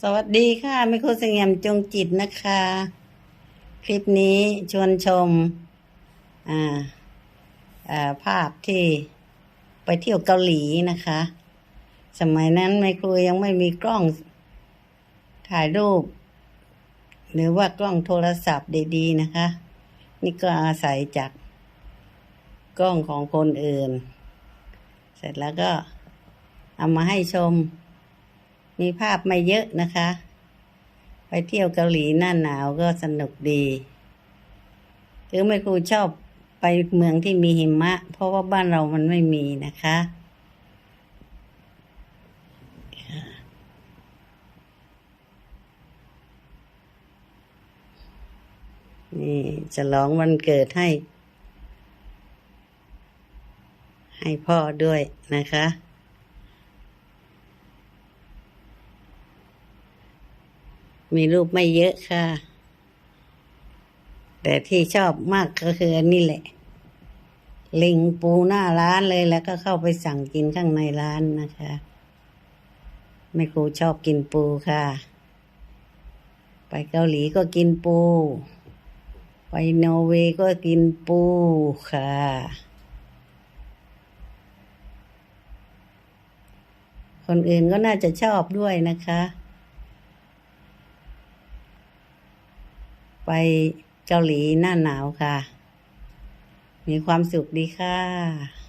สวัสดีค่ะไมโครสงี่ยมจงจิตนะคะ คลิปนี้ชวนชม อ่าอ่าภาพที่ไปเที่ยวเกาหลีนะคะ สมัยนั้นไมโครยังไม่มีกล้องถ่ายรูป หรือว่ากล้องโทรศัพท์ดีๆนะคะ นี่ก็อาศัยจากกล้องของคนอื่น เสร็จแล้วก็เอามาให้ชม มีภาพไม่เยอะนะคะ ไปเที่ยวเกาหลีหน้าหนาวก็สนุกดีคือแม่ครูชอบไปเมืองที่มีหิมะ เพราะว่าบ้านเรามันไม่มีนะคะนี่จะร้องวันเกิดให้ ให้พ่อด้วยนะคะ มีรูปไม่เยอะค่ะ แต่ที่ชอบมากก็คืออันนี้แหละ ลิงปูหน้าร้านเลยแล้วก็เข้าไปสั่งกินข้างในร้านนะคะแม่ครูชอบกินปูค่ะ ไปเกาหลีก็กินปู ไปนอร์เวย์ก็กินปูค่ะ คนอื่นก็น่าจะชอบด้วยนะคะ ไปเกาหลีหน้าหนาวค่ะ มีความสุขดีค่ะ